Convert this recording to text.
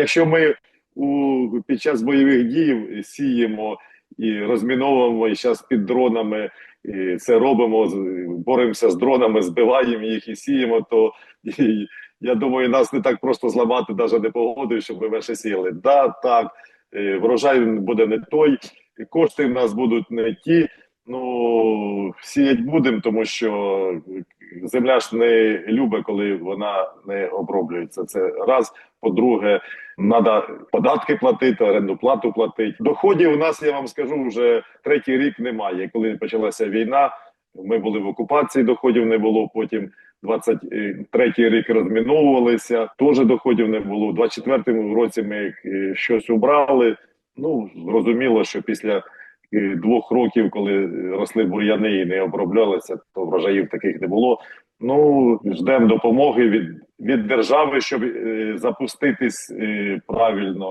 якщо ми у під час бойових дій сіємо і розміновуємо і зараз під дронами і це робимо, боремося з дронами, збиваємо їх і сіємо, то і, я думаю, нас не так просто зламати навіть не погодою, щоб ми менше сіяли. Да, так, е, врожай буде не той, кошти в нас будуть не ті. Ну, сіять будемо, тому що земля ж не любить, коли вона не оброблюється. Це раз. По-друге, треба податки платити, оренду плату платити. Доходів у нас, я вам скажу, вже третій рік немає. Коли почалася війна, ми були в окупації, доходів не було. Потім 23-й рік розміновувалися, теж доходів не було. У 24-му році ми е, щось убрали. Ну, зрозуміло, що після е, двох років, коли росли бур'яни і не оброблялися, то врожаїв таких не було. Ну, ждемо допомоги від, від держави, щоб е, запуститись е, правильно.